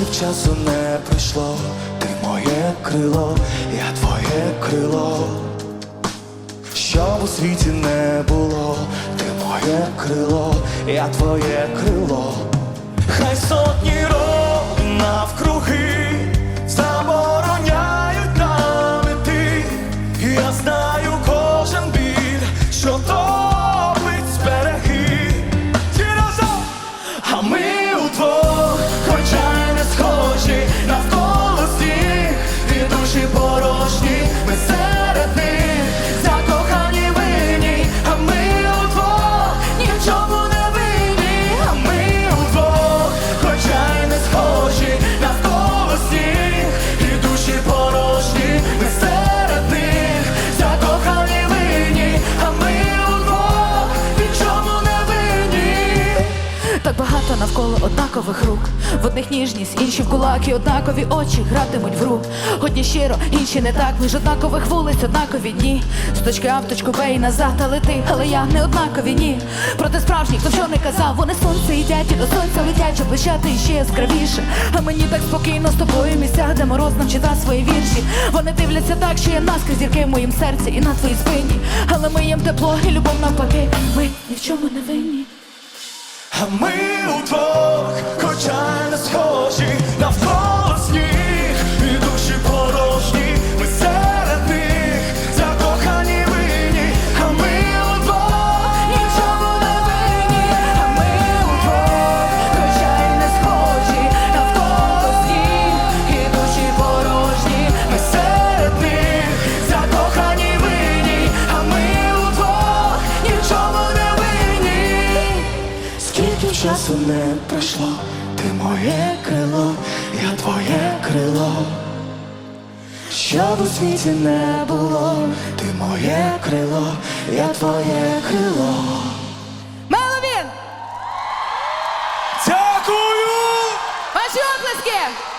років часу не прийшло, ти моє крило, я твоє крило, щоб у світі не було, ти моє крило, я твоє крило, хай сотні років навкруги забороняють нам я знаю кожен біль, що топить з береги, ті а ми у удвох. І навколо однакових рук. В одних ніжність, інші в кулаки, однакові очі гратимуть в рук. Одні щиро, інші не так. Між однакових вулиць, однакові дні. З точки А в точку Б і назад, але ти, але я не однакові ні. Проте справжніх, хто що не казав, вони сонце їдять і до сонця летять, щоб блищати іще яскравіше. А мені так спокійно з тобою в місцях, де мороз нам читав свої вірші. Вони дивляться так, що я наскрізь зірки в моїм серці і на твоїй спині. Але ми їм тепло і любов навпаки. Ми ні в чому не винні. Ми удвох, часу не пройшло, ти моє крило, я твоє крило. Що у світі не було, ти моє крило, я твоє крило. Меловін! Дякую! Ваші оплески!